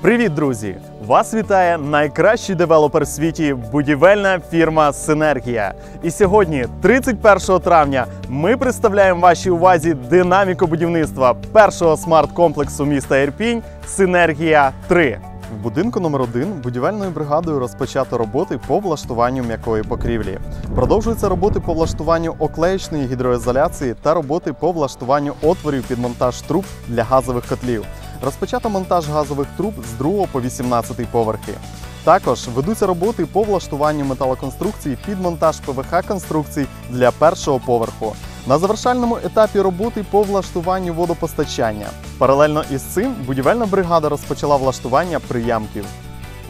Привіт, друзі! Вас вітає найкращий девелопер в світі будівельна фірма Синергія. І сьогодні, 31 травня, ми представляємо вашій увазі динаміку будівництва першого смарт-комплексу міста Ірпінь Синергія 3. В будинку номер 1 будівельною бригадою розпочато роботи по влаштуванню м'якої покрівлі. Продовжуються роботи по влаштуванню оклеєчної гідроізоляції та роботи по влаштуванню отворів під монтаж труб для газових котлів. Розпочато монтаж газових труб з 2 по 18 поверхи. Також ведуться роботи по влаштуванню металоконструкцій під монтаж ПВХ конструкцій для першого поверху. На завершальному етапі роботи по влаштуванню водопостачання. Паралельно із цим будівельна бригада розпочала влаштування приямків.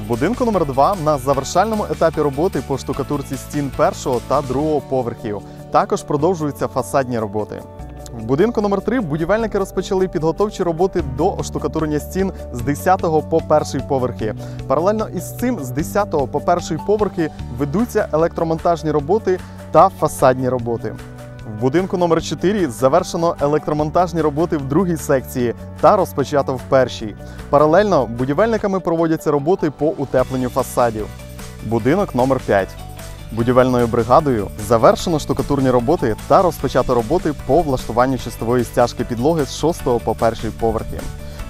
В будинку номер 2 на завершальному етапі роботи по штукатурці стін першого та другого поверхів. Також продовжуються фасадні роботи. В будинку номер 3 будівельники розпочали підготовчі роботи до оштукатурення стін з 10 по перший поверхи. Паралельно із цим з 10 по перший поверхи ведуться електромонтажні роботи та фасадні роботи. В будинку номер 4 завершено електромонтажні роботи в другій секції та розпочато в першій. Паралельно будівельниками проводяться роботи по утепленню фасадів. Будинок номер 5 Будівельною бригадою завершено штукатурні роботи та розпочато роботи по влаштуванню чистової стяжки підлоги з 6 по перший поверхи.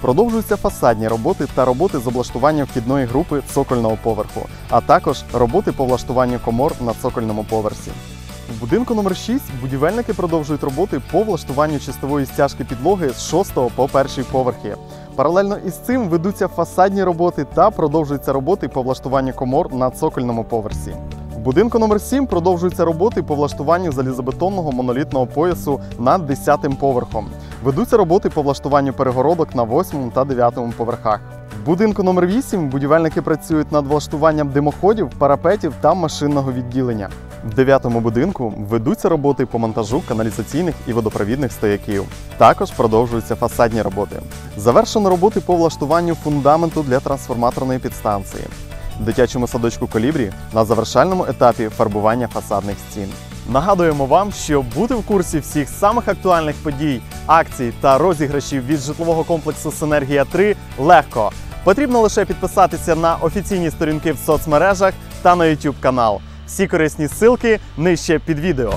Продовжуються фасадні роботи та роботи з облаштування вхідної групи цокольного поверху, а також роботи по влаштуванню комор на цокольному поверсі. В будинку номер 6 будівельники продовжують роботи по влаштуванню чистової стяжки підлоги з 6 по перший поверхи. Паралельно із цим ведуться фасадні роботи та продовжуються роботи по влаштуванню комор на цокольному поверсі. Будинку номер 7 продовжуються роботи по влаштуванню залізобетонного монолітного поясу над 10 поверхом. Ведуться роботи по влаштуванню перегородок на 8 та 9 поверхах. В будинку номер 8 будівельники працюють над влаштуванням димоходів, парапетів та машинного відділення. В дев'ятому будинку ведуться роботи по монтажу каналізаційних і водопровідних стояків. Також продовжуються фасадні роботи. Завершено роботи по влаштуванню фундаменту для трансформаторної підстанції. В дитячому садочку Колібрі на завершальному етапі фарбування фасадних стін. Нагадуємо вам, що бути в курсі всіх самих актуальних подій, акцій та розіграшів від житлового комплексу Синергія 3 легко. Потрібно лише підписатися на офіційні сторінки в соцмережах та на YouTube канал. Всі корисні ссылки нижче під відео.